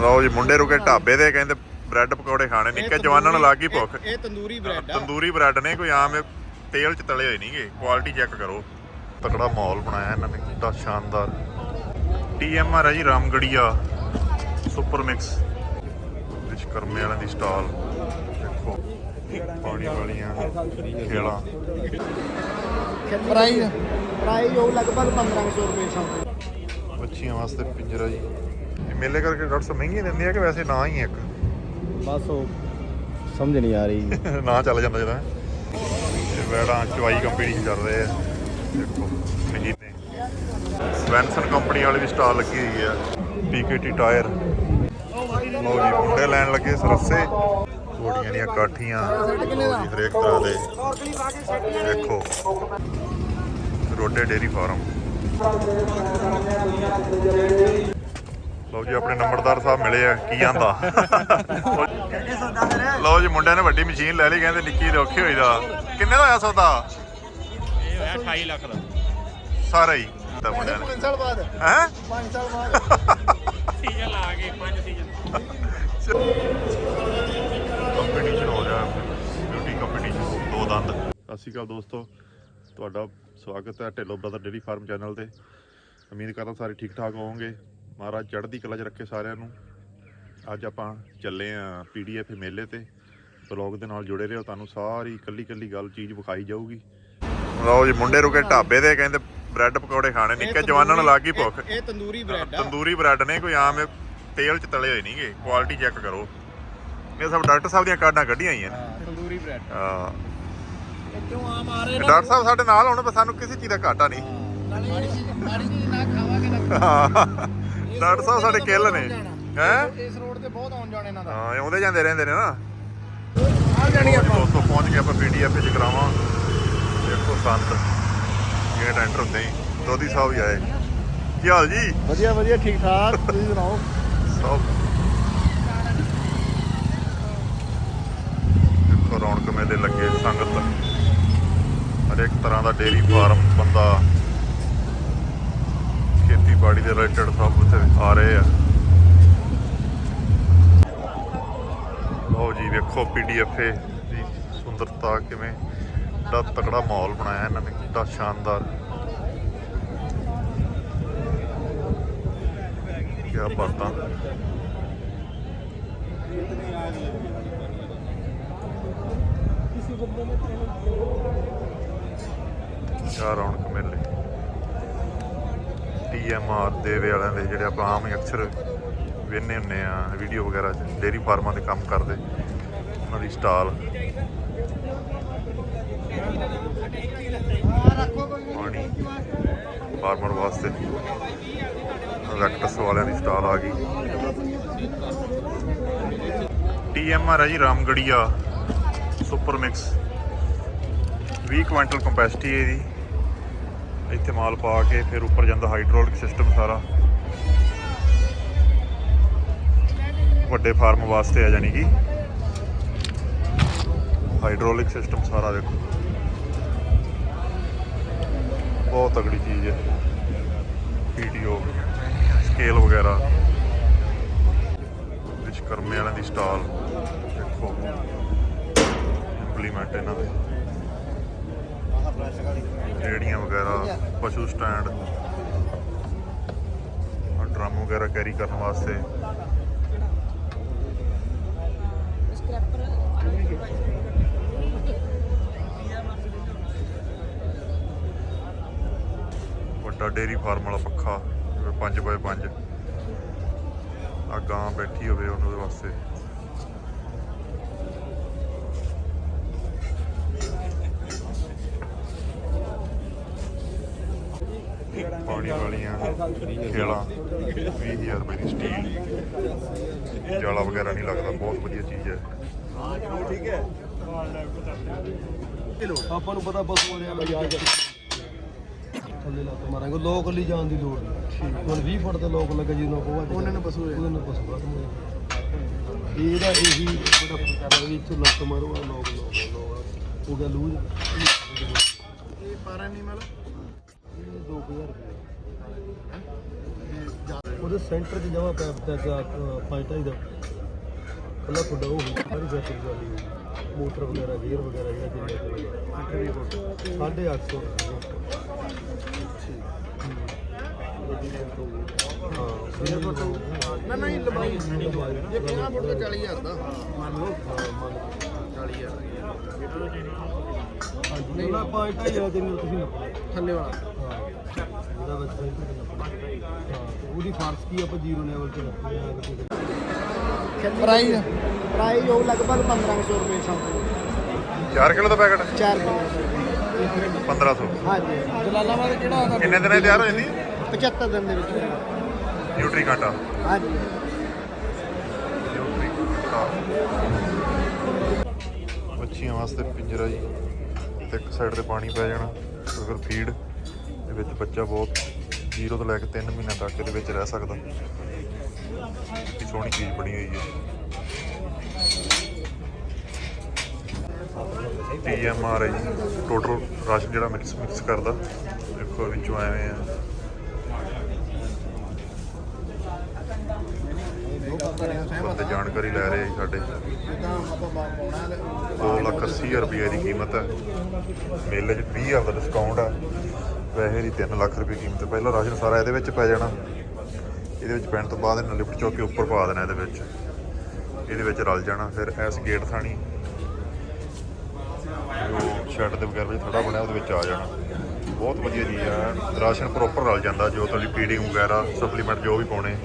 ਲਓ ਜੀ ਮੁੰਡੇ ਰੁਕੇ ਢਾਬੇ ਦੇ ਕਹਿੰਦੇ ਬ੍ਰੈਡ ਪਕੌੜੇ ਖਾਣੇ ਨਿੱਕੇ ਜਵਾਨਾਂ ਨੂੰ ਲੱਗ ਗਈ ਭੁੱਖ। ਇਹ ਤੰਦੂਰੀ ਬ੍ਰੈਡ ਆ। ਤੰਦੂਰੀ ਬ੍ਰੈਡ ਨੇ ਕੋਈ ਆਮ ਤੇਲ ਚ ਤਲੇ ਹੋਏ ਨਹੀਂਗੇ ਕੁਆਲਿਟੀ ਚੈੱਕ ਕਰੋ। ਤਕੜਾ ਮਾਹੌਲ ਬਣਾਇਆ ਇਹਨਾਂ ਨੇ ਕਿੰਨਾ ਸ਼ਾਨਦਾਰ। ਟੀਐਮਆਰ ਹੈ ਜੀ ਰਾਮਗੜੀਆ ਸੁਪਰ ਮਿਕਸ। ਵਿਸ਼ਕਰਮੇ ਵਾਲਿਆਂ ਦੀ ਸਟਾਲ। ਦੇਖੋ ਪਾਣੀ ਵਾਲੀਆਂ ਖੇਲਾਂ। ਪ੍ਰਾਈਸ ਪ੍ਰਾਈਸ ਉਹ ਲਗਭਗ 1500 ਰੁਪਏ ਸਮਥਿੰਗ ਬੱਚੀਆਂ ਵਾਸਤੇ ਪਿੰਜਰਾ ਜੀ। ਇਹ ਮੇਲੇ ਕਰਕੇ ਡਾਕਟਰ ਸਾਹਿਬ ਮਹਿੰਗੀ ਦਿੰਦੇ ਆ ਕਿ ਵੈਸੇ ਨਾ ਹੀ ਇੱਕ? ਬਸ ਉਹ ਸਮਝ ਨਹੀਂ ਆ ਰਹੀ। ਨਾ ਚੱਲ ਜਾਂਦਾ ਜਿਹੜਾ ਇਹ ਵੈੜਾਂ ਚਵਾਈ ਕੰਪਨੀ ਚੱਲ ਰਹੇ ਆ। ਦੇਖੋ ਮਜੀਨੇ ਸਵੈਨਸਨ ਕੰਪਨੀ ਵਾਲੀ ਵੀ ਸਟਾਲ ਲੱਗੀ ਹੋਈ ਆ। ਪੀਕੇਟੀ ਟਾਇਰ ਲਓ ਜੀ ਮੁੰਡੇ ਲੈਣ ਲੱਗੇ ਸਰਸੇ। ਘੋੜੀਆਂ ਦੀਆਂ ਕਾਠੀਆਂ ਲਓ ਜੀ ਹਰੇਕ ਤਰ੍ਹਾਂ ਦੇ। ਦੇਖੋ ਰੋਡੇ ਡੇਰੀ ਫਾਰਮ। ਲਓ ਜੀ ਆਪਣੇ ਨੰਬਰਦਾਰ ਸਾਹਿਬ ਮਿਲੇ ਆ ਕੀ ਆਂਦਾ? ਲਓ ਜੀ ਮੁੰਡਿਆਂ ਨੇ ਵੱਡੀ ਮਸ਼ੀਨ ਲੈ ਲਈ ਕਹਿੰਦੇ ਨਿੱਕੀ ਦੇ ਔਖੀ ਹੋਈ ਦਾ। ਕਿੰਨੇ ਦਾ ਹੋਇਆ ਸੌਦਾ? ਇਹ ਹੋਇਆ 28 ਲੱਖ ਦਾ। ਸਾਰਾ ਹੀ। ਤਾਂ ਮੁੰਡਿਆਂ ਨੇ। 5 ਸਾਲ ਬਾਅਦ। ਹੈ? 5 ਸਾਲ ਬਾਅਦ। ਸੀਜ਼ਨ ਲਾ ਕੇ ਪੰਜ ਸੀਜ਼ਨ ਕੰਪੀਟੀਸ਼ਨ ਹੋ ਰਿਹਾ। ਬਿਊਟੀ ਕੰਪੀਟੀਸ਼ਨ ਦੋ ਦੰਦ। ਸਤਿ ਸ਼੍ਰੀ ਅਕਾਲ ਦੋਸਤੋ। ਤੁਹਾਡਾ ਸਵਾਗਤ ਹੈ Dhillon brother dairy farm channel ਤੇ। ਉਮੀਦ ਕਰਦਾ ਸਾਰੇ ਠੀਕ ਠਾਕ ਹੋਵੋਗੇ। ਮਹਾਰਾਜ ਚੜ੍ਹਦੀ ਕਲਾ 'ਚ ਰੱਖੇ ਸਾਰਿਆਂ ਨੂੰ। ਅੱਜ ਆਪਾਂ ਚੱਲੇ ਆਂ ਪੀਡੀਐਫ ਮੇਲੇ ਤੇ। ਬਲੌਗ ਦੇ ਨਾਲ ਜੁੜੇ ਰਹੋ ਤੁਹਾਨੂੰ ਸਾਰੀ ਕੱਲੀ ਕੱਲੀ ਗੱਲ ਚੀਜ਼ ਵਿਖਾਈ ਜਾਊਗੀ। ਲਓ ਜੀ ਮੁੰਡੇ ਰੁਕੇ ਢਾਬੇ ਦੇ ਕਹਿੰਦੇ ਬ੍ਰੈਡ ਪਕੌੜੇ ਖਾਣੇ ਨਿੱਕੇ ਜਵਾਨਾਂ ਨੂੰ ਲੱਗ ਗਈ ਭੁੱਖ। ਇਹ ਤੰਦੂਰੀ ਬ੍ਰੈਡ ਆ। ਤੰਦੂਰੀ ਬ੍ਰੈਡ ਨੇ ਕੋਈ ਆਮ ਤੇਲ ਚ ਤਲੇ ਹੋਏ ਨਹੀਂਗੇ ਕੁਆਲਿਟੀ ਚੈੱਕ ਕਰੋ। ਇਹ ਸਭ ਡਾਕਟਰ ਸਾਹਿਬ ਦੀਆਂ ਕਾਰਡਾਂ ਕੱਢੀਆਂ ਹੋਈਆਂ ਨੇ। ਹਾਂ, ਤੰਦੂਰੀ ਬ੍ਰੈਡ। ਹਾਂ। ਕਿਉਂ ਆਮ ਆ ਰਹੇ ਇਹ ਡਾਕਟਰ ਸਾਹਿਬ ਸਾਡੇ ਨਾਲ ਹੋਣ ਸਾਨੂੰ ਕਿਸੇ ਚੀਜ਼ ਦਾ ਘਾਟਾ ਨਹੀਂ। ਮਾੜੀ ਚੀਜ਼ ਮਾੜੀ ਚੀਜ਼ ਨਾ ਖਾਵਾਂਗੇ ਨਾ ਹਾਂ। ਡਾਕਟਰ ਸਾਹਿਬ ਸਾਡੇ ਕਿੱਲ ਨੇ। ਹੈ? ਇਸ ਰੋਡ ਤੇ ਬਹੁਤ ਆਉਣ ਜਾਣ ਇਹਨਾਂ ਦਾ। ਹਾਂ ਆਉਂਦੇ ਜਾਂਦੇ ਰਹਿੰਦੇ ਨੇ ਨਾ। ਆ ਜਾਣੀ ਆਪਾਂ। ਦੋਸਤੋ ਪਹੁੰਚ ਗਏ ਆਪਾਂ ਪੀਡੀਐਫ ਵਿੱਚ ਕਰਾਵਾਂ। ਦੇਖੋ ਸੰਤ ਗੇਟ ਐਂਟਰ ਹੁੰਦੇ ਹੀ। ਦੋਦੀ ਸਾਹਿਬ ਹੀ ਆਏ। ਕੀ ਹਾਲ ਜੀ? ਵਧੀਆ ਵਧੀਆ ਠੀਕ ਠਾਕ। ਤੁਸੀਂ ਸੁਣਾਓ? ਸਭ। ਦੇਖੋ ਰੌਣਕ ਮੇਲੇ ਲੱਗੇ ਸੰਗਤ। ਹਰੇਕ ਤਰ੍ਹਾਂ ਦਾ ਡੇਰੀ ਫਾਰਮ ਬੰਦਾ ਖੇਤੀਬਾੜੀ ਦੇ ਰਿਲੇਟਡ ਸਭ ਉੱਥੇ ਆ ਰਹੇ ਆ। ਲਓ ਜੀ, ਵੇਖੋ ਪੀਡੀਐਫ ਦੀ ਸੁੰਦਰਤਾ ਕਿਵੇਂ ਦਾ ਤਕੜਾ ਮਾਹੌਲ ਬਣਾਇਆ ਇਹਨਾਂ ਨੇ ਕਿੰਨਾ ਸ਼ਾਨਦਾਰ। ਕੀ ਬਾਤਾਂ। ਚਾਰ ਰੌਣਕ ਮੇਲੇ। ਟੀਐਮਆਰ ਦੇਵੇ ਵਾਲਿਆਂ ਦੇ ਜਿਹੜੇ ਆਪਾਂ ਆਮ ਹੀ ਅਕਸਰ ਵੇਖਦੇ ਹੁੰਨੇ ਆ ਵੀਡੀਓ ਵਗੈਰਾ 'ਚ ਡੇਰੀ ਫਾਰਮਾਂ ਦੇ ਕੰਮ ਕਰਦੇ, ਉਹਨਾਂ ਦੀ ਸਟਾਲ ਪਾਣੀ ਫਾਰਮਰ ਵਾਸਤੇ ਵੈਕਟਸ ਵਾਲਿਆਂ ਦੀ ਸਟਾਲ ਆ ਗਈ। ਟੀਐਮਆਰ ਹੈ ਜੀ, Ramgarhia super mix 20 quintal capacity ਹੈ ਇਹਦੀ। ਇੱਥੇ ਮਾਲ ਪਾ ਕੇ ਫਿਰ ਉੱਪਰ ਜਾਂਦਾ ਹਾਈਡ੍ਰੋਲਿਕ ਸਿਸਟਮ ਸਾਰਾ। ਵੱਡੇ ਫਾਰਮ ਵਾਸਤੇ ਆ ਜਾਣੀ ਕਿ। ਹਾਈਡ੍ਰੋਲਿਕ ਸਿਸਟਮ ਸਾਰਾ ਦੇਖੋ। ਬਹੁਤ ਤਗੜੀ ਚੀਜ਼ ਹੈ। ਪੀਟੀਓ ਸਕੇਲ ਵਗੈਰਾ। ਵਿਸ਼ਕਰਮੇ ਵਾਲਿਆਂ ਦੀ ਸਟਾਲ ਦੇਖੋ। ਇੰਪਲੀਮੈਂਟ ਇਹਨਾਂ ਦੇ। ਰੇੜੀਆਂ ਵਗੈਰਾ, ਪਸ਼ੂ ਸਟੈਂਡ, ਆਹ ਡਰਮ ਵਗੈਰਾ ਕੈਰੀ ਕਰਨ ਵਾਸਤੇ। ਵੱਡਾ ਡੇਰੀ ਫਾਰਮ ਵਾਲਾ ਪੱਖਾ 5 ਬਾਏ 5 ਆ ਗਾਂ ਬੈਠੀ ਹੋਵੇ ਉਹਨਾਂ ਦੇ ਵਾਸਤੇ ਪਾਣੀ ਵਾਲੀਆਂ ਖੇਲਾਂ 20000 ਰੁਪਏ ਦੀ ਸਟੀਲ ਜਾਲਾ ਵਗੈਰਾ ਨਹੀਂ ਲੱਗਦਾ ਬਹੁਤ ਵਧੀਆ ਚੀਜ਼ ਹੈ। ਆਪਾਂ ਨੂੰ ਪਤਾ ਬਸ ਹੋ ਰਿਹਾ ਬਈ ਆ। ਜਾ ਥੱਲੇ ਲੱਤ ਮਾਰਾਂਗੇ ਲੋਕ ਲਈ ਜਾਣ ਦੀ ਲੋੜ ਨਹੀਂ। ਹੁਣ 20 ਫੁੱਟ ਤੇ ਲੋਕ ਲੱਗੇ ਜਿਹਨੂੰ ਕੋਵਾ ਉਹਨਾਂ ਨੂੰ ਪਸ਼ੂ ਉਹਨਾਂ ਨੂੰ ਹੋ ਜਾਣਾ। ਇਹਦਾ ਇਹੀ ਬੜਾ ਫ਼ਰਕ ਹੈ ਵੀ ਇੱਥੋਂ ਲੱਤ ਮਾਰੋ ਆ ਲੋਕ ਲੋਕ ਲੋਕ ਹੋ ਗਿਆ ਲੂਜ ਇਹ 12 ਨਹੀਂ ਮਲ 2000 ਰੁਪਏ। ਉਹਦੇ ਸੈਂਟਰ 'ਚ ਜਮਾ ਪੈਪ ਤੇ ਜਾ ਪੰਜ ਢਾਈ ਦਾ ਕੱਲਾ ਤੁਹਾਡਾ ਉਹ ਹੋਊ, ਸਾਰੀ ਫੈਕਟਰੀ ਵਾਲੀ ਹੋਊ। ਮੋਟਰ ਵਗੈਰਾ ਗੇਅਰ ਵਗੈਰਾ ਜਿਹੜਾ ਜਿੰਨੇ 8 ਫੁੱਟ 850 ਹਾਂ ਫੁੱਟ ਹੋਊ। ਨਾ ਨਹੀਂ ਲੰਬਾਈ ਜੇ 50 ਫੁੱਟ ਦਾ 40000 ਦਾ। ਮੰਨ ਲਓ ਹਾਂ, ਮੰਨ ਲਓ। 40000 ਹਾਂਜੀ ਢਾਈ ਦਾ ਜਿੰਨੇ ਤੁਸੀਂ ਨੱਪਣਾ ਥੱਲੇ ਵਾਲਾ। ਹਾਂ। ਉਹਦਾ ਵਿੱਚ ਸੈਂਟਰ 'ਚ ਨੱਪਣਾ ਉਹਦੀ ਫਾਰਸ ਕੀ ਆਪਾਂ ਜ਼ੀਰੋ ਲੈਵਲ ਤੇ ਨੱਪਣੀ ਆ ਪ੍ਰਾਈਸ ਪ੍ਰਾਈਸ ਉਹ ਲਗਭਗ 1500 ਰੁਪਏ ਸਮਥਿੰਗ 4 ਕਿਲੋ ਦਾ ਪੈਕਟ? 4 ਕਿਲੋ। 1500 ਹਾਂਜੀ। ਜਲਾਲਾਬਾਦ ਕਿਹੜਾ ਆਦਾ ਕਿੰਨੇ ਦਿਨਾਂ ਤਿਆਰ ਹੋ ਜਾਂਦੀ? 75 ਦਿਨ ਦੇ ਵਿੱਚ। ਨਿਊਟਰੀ ਕਾਂਟਾ। ਹਾਂਜੀ। ਨਿਊਟਰੀ ਕਾਂਟਾ। ਬੱਚੀਆਂ ਵਾਸਤੇ ਪਿੰਜਰਾ ਜੀ। ਤੇ ਇੱਕ ਸਾਈਡ ਤੇ ਪਾਣੀ ਪੈ ਜਾਣਾ ਅਗਰ ਫੀਡ ਦੇ ਵਿੱਚ ਬੱਚਾ ਬਹੁਤ 0 ਤੋਂ ਲੈ ਕੇ 3 ਮਹੀਨਿਆਂ ਤੱਕ ਇਹਦੇ ਵਿੱਚ ਰਹਿ ਸਕਦਾ। ਕੀ ਸੋਹਣੀ ਚੀਜ਼ ਬਣੀ ਹੋਈ ਹੈ। ਟੀਐਮਆਰ ਹੈ ਜੀ। ਟੋਟਲ ਰਾਸ਼ਨ ਜਿਹੜਾ ਮਿਕਸ ਮਿਕਸ ਕਰਦਾ। ਦੇਖੋ ਵਿੱਚੋਂ ਐਵੇਂ ਆ। ਬੰਦੇ ਜਾਣਕਾਰੀ ਲੈ ਰਹੇ ਸਾਡੇ। ਜਿੱਦਾਂ ਦੋ ਲੱਖ ਅੱਸੀ ਹਜ਼ਾਰ ਰੁਪਏ ਦੀ ਕੀਮਤ ਹੈ। ਮੇਲੇ 'ਚ 20 ਹਜ਼ਾਰ ਦਾ ਡਿਸਕਾਊਂਟ ਹੈ। ਵੈਸੇ ਦੀ 3 ਲੱਖ ਰੁਪਏ ਕੀਮਤ, ਪਹਿਲਾਂ ਰਾਸ਼ਨ ਸਾਰਾ ਇਹਦੇ ਵਿੱਚ ਪੈ ਜਾਣਾ। ਇਹਦੇ ਵਿੱਚ ਪੈਣ ਤੋਂ ਬਾਅਦ ਇਹਨਾਂ ਲਿਫਟ ਚੁੱਕ ਕੇ ਉੱਪਰ ਪਾ ਦੇਣਾ ਇਹਦੇ ਵਿੱਚ। ਇਹਦੇ ਵਿੱਚ ਰਲ ਜਾਣਾ, ਫਿਰ ਇਸ ਗੇਟ ਥਾਣੀ। ਜੋ ਸ਼ੈੱਡ ਦੇ ਵਗੈਰਾ ਵਿੱਚ ਥੜਾ ਬਣਿਆ, ਉਹਦੇ ਵਿੱਚ ਆ ਜਾਣਾ। ਬਹੁਤ ਵਧੀਆ ਚੀਜ਼ ਹੈ ਰਾਸ਼ਨ ਪ੍ਰੋਪਰ ਰਲ ਜਾਂਦਾ, ਜੋ ਤੁਹਾਡੀ ਪੀਡਿੰਗ ਵਗੈਰਾ ਸਪਲੀਮੈਂਟ ਜੋ ਵੀ ਪਾਉਣੇ।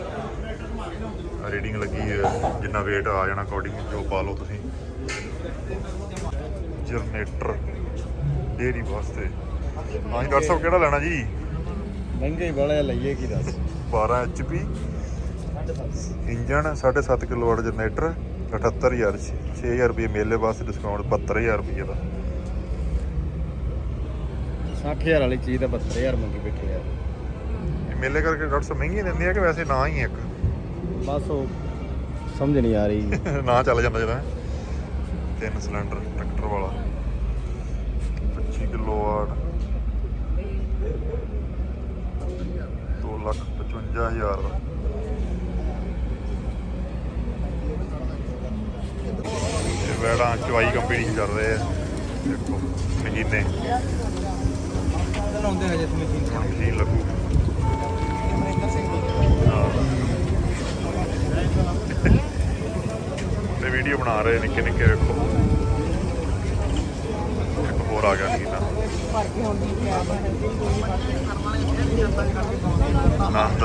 ਰੀਡਿੰਗ ਲੱਗੀ ਹੈ ਜਿੰਨਾ weight ਆ ਜਾਣਾ ਅਕੋਰਡਿੰਗ ਜੋ ਪਾ ਲਓ ਤੁਸੀਂ। ਜਨਰੇਟਰ ਡੇਰੀ ਵਾਸਤੇ। ਹਾਂਜੀ ਡਾਕਟਰ ਸਾਹਿਬ ਕਿਹੜਾ ਲੈਣਾ ਜੀ? ਮਹਿੰਗਾ ਹੀ ਲਈਏ ਕੀ ਦੱਸ? 12 HP ਇੰਜਨ 7.5 ਕਿਲੋਵਾਟ ਜਨਰੇਟਰ 78000 6000 ਰੁਪਏ ਮੇਲੇ ਵਾਸਤੇ ਡਿਸਕਾਊਂਟ 72000 ਰੁਪਏ ਦਾ। 60000 ਵਾਲੀ ਚੀਜ਼ ਤਾਂ 72000 ਮੰਗੀ ਬੈਠੇ ਯਾਰ ਇਹ ਮੇਲੇ ਕਰਕੇ ਡਾਕਟਰ ਸਾਹਿਬ ਮਹਿੰਗੀ ਦਿੰਦੇ ਆ ਕਿ ਵੈਸੇ ਨਾ ਹੀ ਇੱਕ? ਬਸ ਉਹ ਸਮਝ ਨਹੀਂ ਆ ਰਹੀ। ਨਾ ਚੱਲ ਜਾਂਦਾ ਜਿਹੜਾ। ਤਿੰਨ ਸਿਲੰਡਰ ਟਰੈਕਟਰ ਵਾਲਾ 25 ਕਿਲੋਵਾਟ 2 ਲੱਖ 55000 ਦਾ ਇਹ ਵੈੜਾਂ ਚਵਾਈ ਕੰਪੀਟੀਸ਼ਨ ਚੱਲ ਰਹੇ ਆ। ਦੇਖੋ ਮਹੀਨੇ ਆਉਂਦੇ ਹਜੇ ਤੁਸੀਂ ਹੁਣ ਮਸ਼ੀਨ ਲੱਗੂ। ਤੇ ਵੀਡੀਓ ਬਣਾ ਰਹੇ ਨਿੱਕੇ ਨਿੱਕੇ ਵੇਖੋ। ਇੱਕ ਹੋਰ ਆ ਗਿਆ ਮਹੀਨਾ ਆਨੰਦ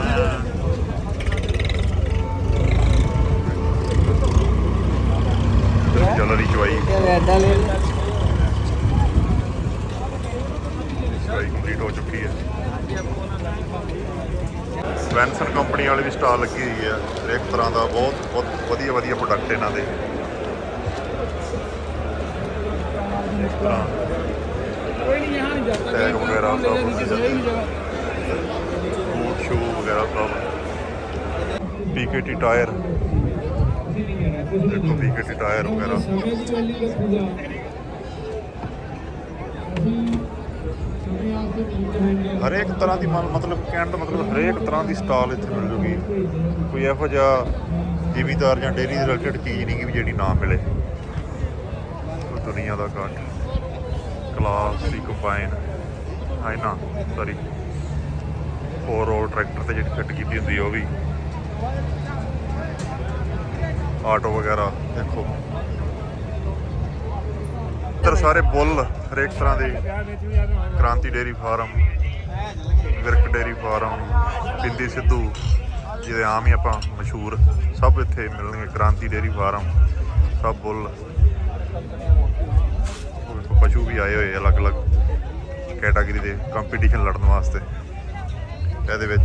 ਚੱਲ ਰਹੀ ਚਵਾਈ ਐਡਾ ਲੈ ਚਵਾਈ ਕੰਪਲੀਟ ਹੋ ਚੁੱਕੀ ਹੈ। ਸਵੈਨਸਨ ਕੰਪਨੀ ਵਾਲੀ ਵੀ ਸਟਾਲ ਲੱਗੀ ਹੋਈ ਹੈ। ਹਰੇਕ ਤਰ੍ਹਾਂ ਦਾ ਬਹੁਤ ਬਹੁਤ ਵਧੀਆ ਵਧੀਆ ਪ੍ਰੋਡਕਟ ਇਹਨਾਂ ਦੇ। ਇਸ ਤਰ੍ਹਾਂ। ਟੈਗ ਵਗੈਰਾ ਸਭ ਬੂਟ ਸ਼ੂ ਵਗੈਰਾ ਸਭ। ਪੀਕੇਟੀ ਟਾਇਰ ਦੇਖੋ ਪੀਕੇਟੀ ਟਾਇਰ ਵਗੈਰਾ। ਹਰੇਕ ਤਰ੍ਹਾਂ ਦੀ ਮਤਲਬ ਕਹਿਣ ਦਾ ਮਤਲਬ ਹਰੇਕ ਤਰ੍ਹਾਂ ਦੀ ਸਟਾਲ ਇੱਥੇ ਮਿਲ ਜੂਗੀ। ਕੋਈ ਇਹੋ ਜਿਹਾ ਜ਼ਿਮੀਦਾਰ ਜਾਂ ਡੇਰੀ ਦੇ ਰਿਲੇਟਡ ਚੀਜ਼ ਨਹੀਂ ਕਿ ਵੀ ਜਿਹੜੀ ਨਾ ਮਿਲੇ। ਦੁਨੀਆ ਦਾ ਘਾਟ। ਕਲਾਸ ਦੀ ਕੰਬਾਈਨ ਹੈ ਨਾ? ਸੌਰੀ ਫੋਰ ਰੋਡ ਟਰੈਕਟਰ ਤੇ ਜਿਹੜੀ ਫਿੱਟ ਕੀਤੀ ਹੁੰਦੀ ਉਹ ਵੀ। ਆਟੋ ਵਗੈਰਾ, ਦੇਖੋ। ਇੱਧਰ ਸਾਰੇ ਬੁੱਲ, ਹਰੇਕ ਤਰ੍ਹਾਂ ਦੇ Kranti dairy farm Virk dairy farm Pindi Sidhu, ਜਿਹਦੇ ਆਮ ਹੀ ਆਪਾਂ ਮਸ਼ਹੂਰ, ਸਭ ਇੱਥੇ ਮਿਲਣਗੇ, ਕ੍ਰਾਂਤੀ ਡੇਰੀ ਫਾਰਮ, ਸਭ ਬੁੱਲ। ਉਹ ਪਸ਼ੂ ਵੀ ਆਏ ਹੋਏ ਅਲੱਗ-ਅਲੱਗ ਕੈਟਾਗਰੀ ਦੇ ਕੰਪੀਟੀਸ਼ਨ ਲੜਨ ਵਾਸਤੇ। ਇਹਦੇ ਵਿੱਚ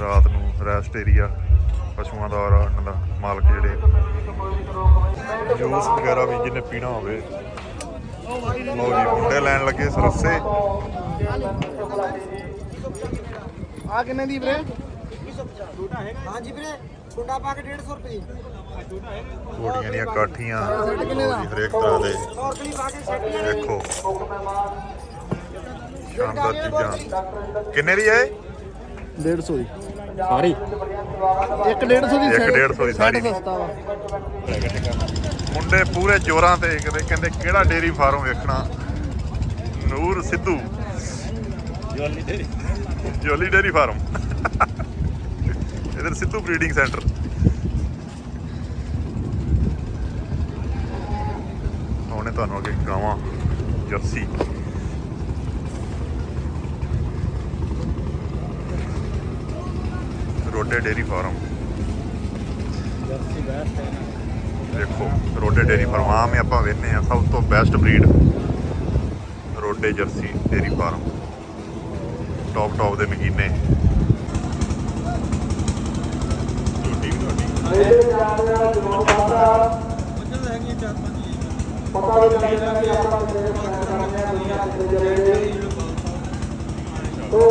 ਰਾਤ ਨੂੰ ਰੈਸਟ ਏਰੀਆ ਪਸ਼ੂਆਂ ਦਾ ਔਰ ਉਹਨਾਂ ਦਾ ਮਾਲਕ ਜਿਹੜੇ ਜੂਸ ਵਗੈਰਾ ਵੀ ਜਿਹਨੇ ਪੀਣਾ ਹੋਵੇ। ਲੋ ਜੀ ਮੁੰਡੇ ਲੈਣ ਲੱਗੇ ਸਰਸੇ ਆ ਕਿੰਨੇ ਦੀ ਵੀਰੇ? ਹਾਂਜੀ ਵੀਰੇ ਛੋਟਾ ਪਾ ਕੇ 150 ਰੁਪਏ ਕੋਟੀਆਂ ਦੀਆਂ ਕਾਠੀਆਂ ਜੀ ਹਰੇਕ ਤਰ੍ਹਾਂ ਦੇ। ਔਰਕਲੀ ਪਾ ਕੇ ਸੈੱਟ ਦੇਖੋ। ਸ਼ਾਨਦਾਰ ਚੀਜ਼ਾਂ। ਕਿੰਨੇ ਦੀ ਹੈ 150 ਦੀ। ਸਾਰੀ। ਇੱਕ 150 ਦੀ ਇੱਕ 150 ਦੀ ਸਾੜੀ। ਸਸਤਾ ਵਾ। ਮੁੰਡੇ ਪੂਰੇ ਜ਼ੋਰਾਂ ਤੇ ਕਹਿੰਦੇ ਕਹਿੰਦੇ ਕਿਹੜਾ ਡੇਰੀ ਫਾਰਮ ਵੇਖਣਾ? Noor Sidhu. Jolly dairy. Farm. ਇਧਰ ਸਿੱਧੂ ਬਰੀਡਿੰਗ ਸੈਂਟਰ। ਉਹਨੇ ਤੁਹਾਨੂੰ ਅੱਗੇ ਗਾਵਾਂ Jersey. Rode dairy farm. Jersey best ਹੈ ਦੇਖੋ ਰੋਡੇ ਡੇਰੀ ਫਾਰਮ ਆਮ ਹੀ ਆਪਾਂ ਵੇਖਨੇ ਆ ਸਭ ਤੋਂ best breed Rode Jersey dairy farm. Top top ਦੇ ਨਗੀਨੇ ਝੋਟੀ ਵੀ ਤੁਹਾਡੀ। ਇੰਨੀਆਂ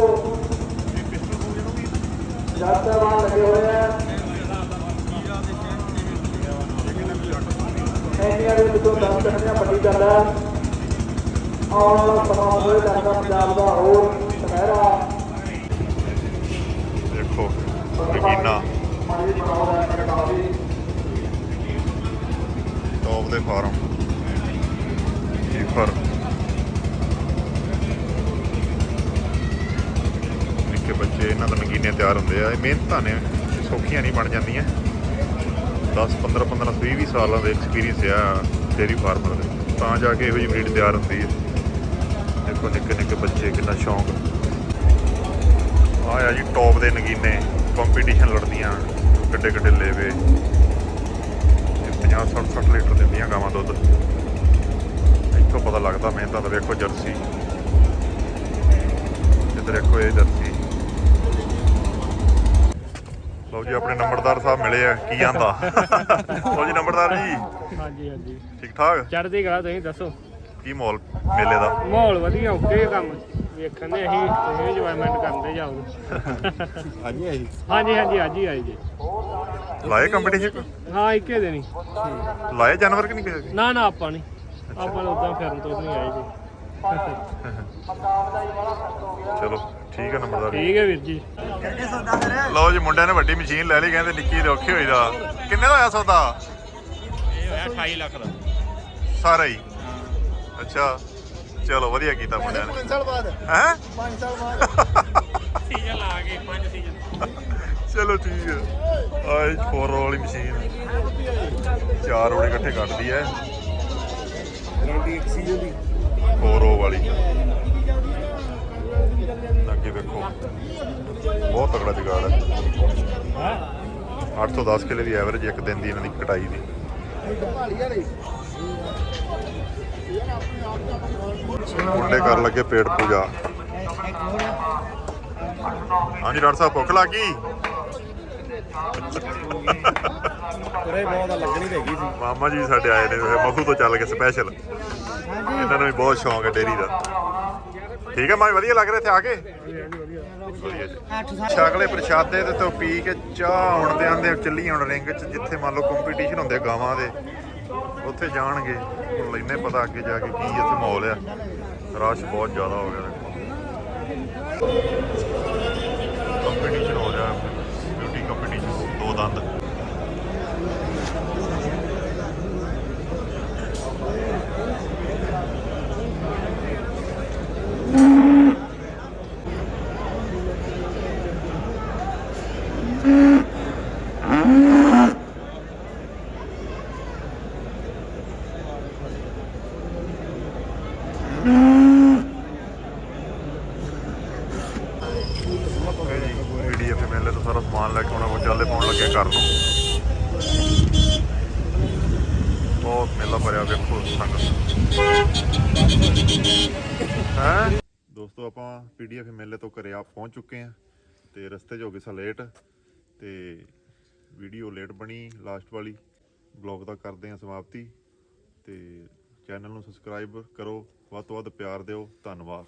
ਦੇ ਵਿੱਚੋਂ 10 ਟੱਕੀਆਂ ਵੱਡੀ ਗੱਲ ਹੈ ਆਉਣ ਵਾਲਾ ਸਮਾਂ ਹੋਵੇ ਜਾਂਦਾ ਪੰਜਾਬ ਦਾ ਹੋਰ ਦੇਖੋ ਟੌਪ ਦੇ ਫਾਰਮ ਜੀਫਰ ਨਿੱਕੇ ਬੱਚੇ, ਇਹਨਾਂ ਦਾ ਨਗੀਨੇ ਤਿਆਰ ਹੁੰਦੇ ਆ। ਇਹ ਮਿਹਨਤਾਂ ਨੇ, ਸੌਖੀਆਂ ਨਹੀਂ ਬਣ ਜਾਂਦੀਆਂ। 10 15 15 20 20 ਸਾਲਾਂ ਦੇ ਐਕਸਪੀਰੀਅੰਸ ਆ ਡੇਰੀ ਫਾਰਮਰ ਦੇ ਤਾਂ ਜਾ ਕੇ ਇਹੋ ਜਿਹੀ ਬਰੀਡ ਤਿਆਰ ਹੁੰਦੀ ਹੈ ਦੇਖੋ ਨਿੱਕੇ ਨਿੱਕੇ ਬੱਚੇ, ਕਿੰਨਾ ਸ਼ੌਂਕ। ਆ ਆ ਜੀ ਟੌਪ ਦੇ ਨਗੀਨੇ ਕੰਪੀਟੀਸ਼ਨ ਲੜਦੀਆਂ। ਗੱਡੇ ਗੱਡੇ ਲੇਵੇ। 50 60 60 ਲੀਟਰ ਦਿੰਦੀਆਂ ਗਾਵਾਂ ਦੁੱਧ। ਇੱਥੋਂ ਪਤਾ ਲੱਗਦਾ ਮਿਹਨਤਾਂ ਦਾ। ਵੇਖੋ ਜਰਸੀ। ਇੱਧਰ ਦੇਖੋ ਇਹ ਜਰਸੀ। ਲਓ ਜੀ ਆਪਣੇ ਨੰਬਰਦਾਰ ਸਾਹਿਬ ਮਿਲੇ ਆ ਕੀ ਆਂਦਾ? ਲਓ ਜੀ ਨੰਬਰਦਾਰ ਜੀ। ਹਾਂਜੀ ਹਾਂਜੀ। ਠੀਕ ਠਾਕ? ਚੜ੍ਹਦੀ ਕਲਾ ਤੁਸੀਂ ਦੱਸੋ। ਕੀ ਮਾਹੌਲ ਮੇਲੇ ਦਾ? ਮਾਹੌਲ ਵਧੀਆ ਓਕੇ ਕੰਮ। ਵੇਖਣ ਦੇ ਅਸੀਂ ਤੁਸੀਂ ਇੰਜੋਇਮੈਂਟ ਕਰਦੇ ਜਾਓ। ਹਾਂਜੀ ਆਈ ਹਾਂਜੀ ਹਾਂਜੀ ਅੱਜ ਹੀ ਆਈ ਜੀ। ਲਾਏ ਕੰਪੀਟੀਸ਼ਨ ਹਾਂ ਇੱਕੇ ਦਿਨ ਹੀ। ਲਾਏ ਜਾਨਵਰ ਕਿ ਨਹੀਂ ਗਏ ਨਾ ਨਾ ਆਪਾਂ ਨਹੀਂ। ਆਪਾਂ ਨੂੰ ਉਦਾਂ ਫਿਰਨ ਤੋਂ ਨਹੀਂ ਆਏ ਜੀ। ਚਲੋ ਠੀਕ ਹੈ ਨੰਬਰਦਾਰ ਠੀਕ ਹੈ ਵੀਰ ਜੀ। ਲਓ ਜੀ ਮੁੰਡਿਆਂ ਨੇ ਵੱਡੀ ਮਸ਼ੀਨ ਲੈ ਲਈ ਕਹਿੰਦੇ ਨਿੱਕੀ ਦੇ ਔਖੇ ਹੋਈ ਦਾ। ਕਿੰਨੇ ਦਾ ਹੋਇਆ ਸੌਦਾ? ਇਹ ਹੋਇਆ 28 ਲੱਖ ਦਾ। ਸਾਰਾ ਹੀ? ਅੱਛਾ ਚਲੋ ਵਧੀਆ ਕੀਤਾ ਮੁੰਡਿਆਂ ਨੇ। 5 ਸਾਲ ਬਾਅਦ। ਹੈ? 5 ਸਾਲ ਬਾਅਦ। ਸੀਜ਼ਨ ਲਾ ਕੇ ਪੰਜ ਸੀਜ਼ਨ। ਚਲੋ ਠੀਕ ਹੈ। ਆਏ ਫੋਰ ਵਾਲੀ ਮਸ਼ੀਨ। ਚਾਰ ਰੋੜੇ ਇਕੱਠੇ ਕੱਢਦੀ ਹੈ। ਗਰੰਟੀ ਇੱਕ ਸੀਜ਼ਨ ਦੀ। ਵਾਲੀ। ਅੱਗੇ ਵੇਖੋ। ਬਹੁਤ ਤਕੜਾ ਜੁਗਾੜ ਹੈ। 8 ਤੋਂ 10 ਕਿਲੇ ਦੀ ਐਵਰੇਜ ਇੱਕ ਦਿਨ ਦੀ ਇਹਨਾਂ ਦੀ ਕਟਾਈ ਦੀ। ਭਾਲੀ ਮੁੰਡੇ ਕਰਨ ਲੱਗੇ ਪੇਟ ਪੂਜਾ। ਹਾਂਜੀ ਡਾਕਟਰ ਸਾਹਿਬ, ਭੁੱਖ ਲੱਗ ਪਰੇ ਬਹੁਤ ਲੱਗਣੀ ਹੈਗੀ ਸੀ। ਮਾਮਾ ਜੀ ਸਾਡੇ ਆਏ ਨੇ ਮਖੂ ਤੋਂ ਚੱਲ ਕੇ ਸਪੈਸ਼ਲ ਇਹਨਾਂ ਨੂੰ ਵੀ ਬਹੁਤ ਸ਼ੌਂਕ ਹੈ ਡੇਰੀ ਦਾ। ਠੀਕ ਹੈ ਮਾਂ ਵਧੀਆ ਲੱਗ ਰਿਹਾ ਇੱਥੇ ਆ ਕੇ? ਵਧੀਆ ਜੀ ਛਕਲੇ ਪ੍ਰਸ਼ਾਦੇ ਤੇ ਤੋਂ ਪੀ ਕੇ ਚਾਹ ਹੁਣ ਦੇ ਆਂਦੇ ਚੱਲੀ ਹੁਣ ਰਿੰਗ ਚ ਜਿੱਥੇ ਮੰਨ ਲਓ ਕੰਪੀਟੀਸ਼ਨ ਹੁੰਦੇ ਗਾਵਾਂ ਦੇ ਉੱਥੇ ਜਾਣਗੇ। ਹੁਣ ਲੈਨੇ ਪਤਾ ਅੱਗੇ ਜਾ ਕੇ ਕੀ ਇੱਥੇ ਮਾਹੌਲ ਆ। ਰਸ਼ ਬਹੁਤ ਜ਼ਿਆਦਾ ਹੋ ਗਿਆ ਕੰਪੀਟੀਸ਼ਨ ਹੋ ਰਿਹਾ ਬਿਊਟੀ ਕੰਪੀਟੀਸ਼ਨ ਦੋ ਦੰਦ ਓਕੇ ਜੀ ਪੀਡੀਐਫ ਮੇਲੇ ਤੋਂ ਸਾਰਾ ਸਮਾਨ ਪਾਉਣ ਲੱਗੇ ਘਰ ਨੂੰ। ਬਹੁਤ ਮੇਲਾ ਭਰਿਆ, ਵੇਖੋ ਸੰਗਤ। ਹੈ? ਦੋਸਤੋ, ਆਪਾਂ ਪੀਡੀਐਫ ਮੇਲੇ ਤੋਂ ਘਰੇ ਆ ਪਹੁੰਚ ਚੁੱਕੇ ਆ ਤੇ ਰਸਤੇ 'ਚ ਹੋ ਗਏ ਸਾ ਲੇਟ ਤੇ ਵੀਡੀਓ ਲੇਟ ਬਣੀ ਲਾਸਟ ਵਾਲੀ। ਬਲੌਗ ਦਾ ਕਰਦੇ ਆ ਸਮਾਪਤੀ ਤੇ ਚੈਨਲ ਨੂੰ ਸਬਸਕ੍ਰਾਈਬ ਕਰੋ। ਵੱਧ ਤੋਂ ਵੱਧ ਪਿਆਰ ਦਿਓ। ਧੰਨਵਾਦ।